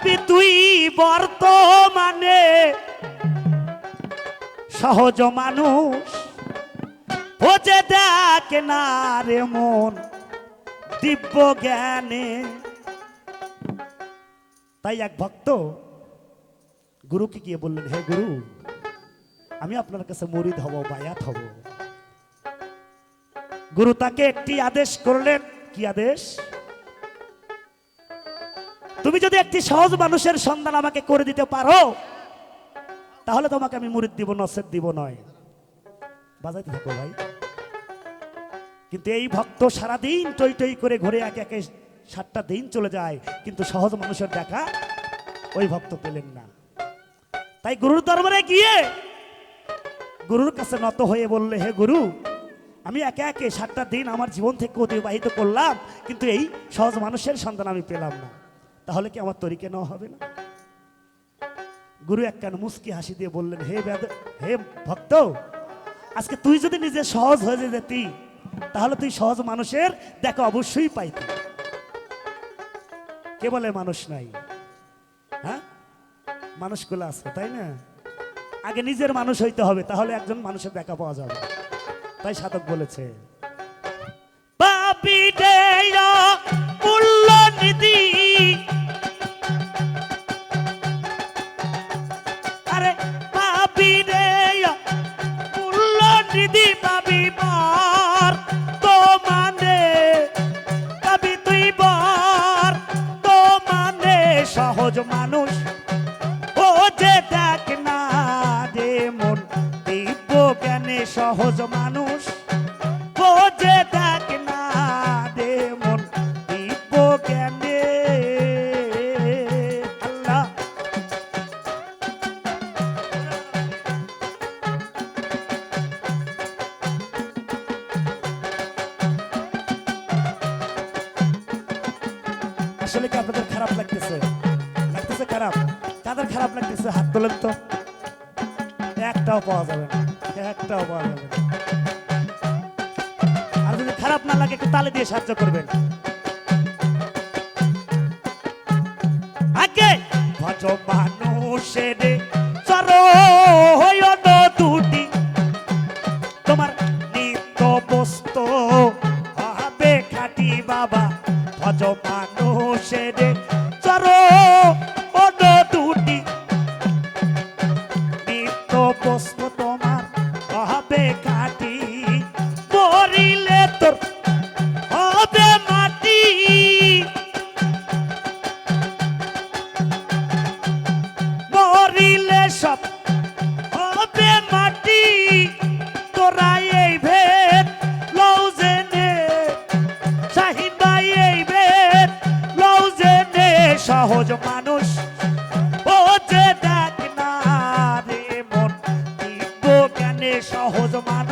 পাবি তুই বর্তমানে। সহজ মানুষ ও দেখ না রে মন, দিব্য জ্ঞানে। তাই এক ভক্ত গুরুকে গিয়ে বললেন, হে গুরু, আমি আপনার কাছে মরিদ হব, বায়াত হব। গুরু তাকে একটি আদেশ করলেন। কি আদেশ? তুমি যদি একটি সহজ মানুষের সন্ধান আমাকে করে দিতে পারো, তাহলে তোমাকে আমি মুরিদ দিব নসেদ দিব নয়। বাজাইতে থাকো ভাই। কিন্তু এই ভক্ত সারাদিন টই টই করে ঘুরে একে একে সাতটা দিন চলে যায়, কিন্তু সহজ মানুষের দেখা ওই ভক্ত পেলেন না। তাই গুরুর দরবারে গিয়ে গুরুর কাছে নত হয়ে বললে, হে গুরু, আমি একে একে সাতটা দিন আমার জীবন থেকে অতিবাহিত করলাম, কিন্তু এই সহজ মানুষের সন্ধান আমি পেলাম না। তাহলে কি আমার তরিকে নেওয়া হবে না? গুরু এক কান মুস্কি হাসি দিয়ে বললেন, হে বেদ হে ভক্ত, আজকে তুই যদি নিজে সহজ হয়ে যেতি, তাহলে তুই সহজ মানুষের দেখা অবশ্যই পাইতি। কে বলে মানুষ নাই? হ্যাঁ? মানুষগুলো আছে, তাই না? আগে নিজের মানুষ হইতে হবে, তাহলে একজন মানুষের দেখা পাওয়া যাবে। তাই সাধক বলেছে পাপি মূল্য নিধি আসলে কি আপনাদের খারাপ লাগতেছে? লাগতেছে খারাপ? কাদের খারাপ লাগতেছে? হাত তোলেন তো। একটাও পাওয়া যাবে একটাও পাওয়া যাবে আর যদি খারাপ না লাগে, একটু তালে দিয়ে সাহায্য করবেন। আগে ভজ মানুষের সব হবে মাটি। তোরা এই ভেদ লও জেনে শাহিন ভাই এই ভেদ লও জেনে। সহজ মানুষ ও যে দেখ না রে মন জ্ঞানে সহজ মানুষ।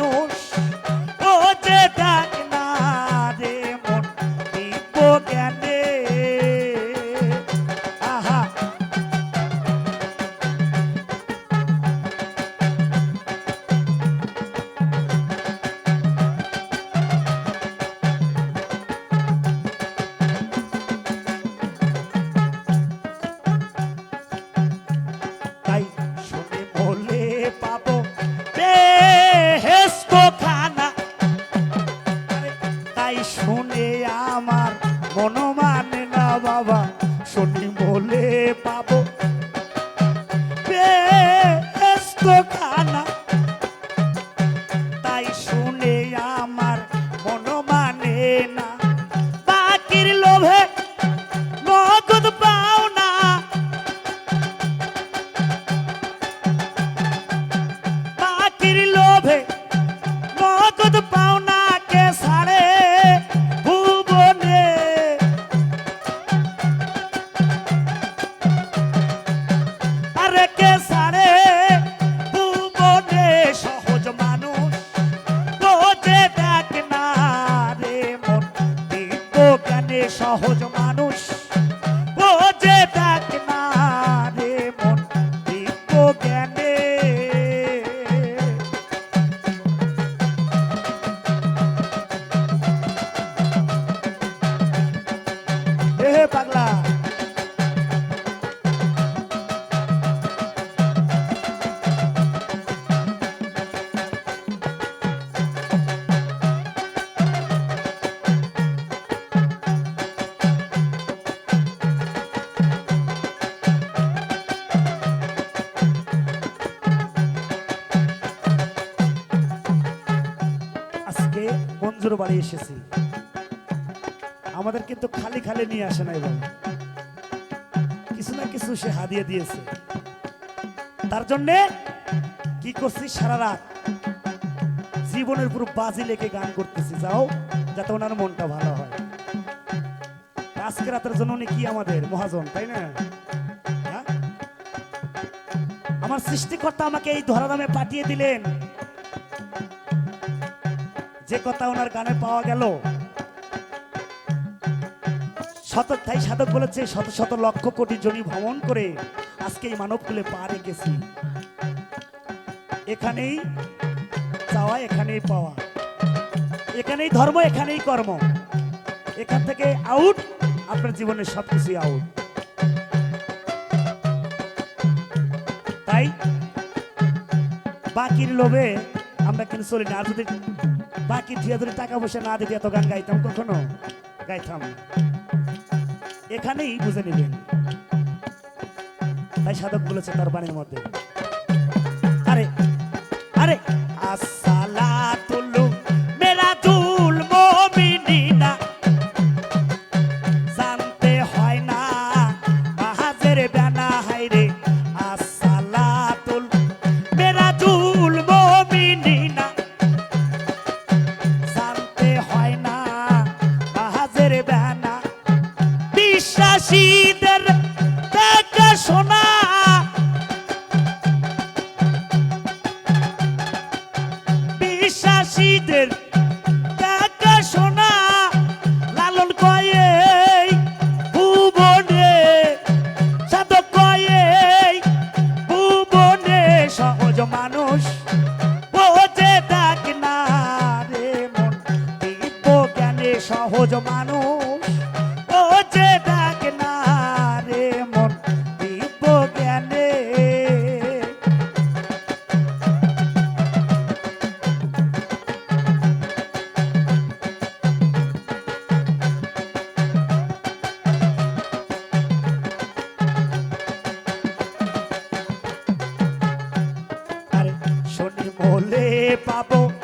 সহজ মানুষ। বাড়ি এসেছি। আমাদের কিন্তু খালি খালি নিয়ে আসে নাই বলে কিছু না কিছু সে হাদিয়ে দিয়েছে। তার জন্যে কি করছি? সারা রাত জীবনের পুরো বাজি লেগে গান করতেছি। যাও, যাতে ওনার মনটা ভালো হয়। আজকে রাতের জন্য উনি কি আমাদের? মহাজন, তাই না? হ্যাঁ? আমার সৃষ্টিকর্তা আমাকে এই ধরাধামে পাঠিয়ে দিলেন। যে কথা ওনার গানে পাওয়া গেল। শত তাই সাধক বলেছে, শত শত লক্ষ কোটি জমি ভ্রমণ করে আজকে এই মানবকুলে পা রেখেছি। এখানেই চাওয়া, এখানেই পাওয়া। এখানেই ধর্ম, এখানেই কর্ম। এখান থেকে আউট আপনার জীবনের সবকিছু আউট তাই বাকির লোভে আমরা কেন চলি না? আর যদি বাকি দিয়ে যদি টাকা পয়সা না দিতে এত গান গাইতাম, কখনো? গাইতাম। এখানেই বুঝে নেবেন। তাই সাধক বলেছে তার বাণীর মধ্যে। আরে আরে! see পাবো।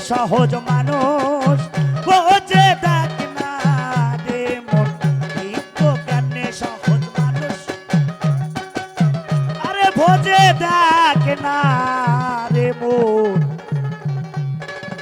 সহজ মানুষ বোঝে তা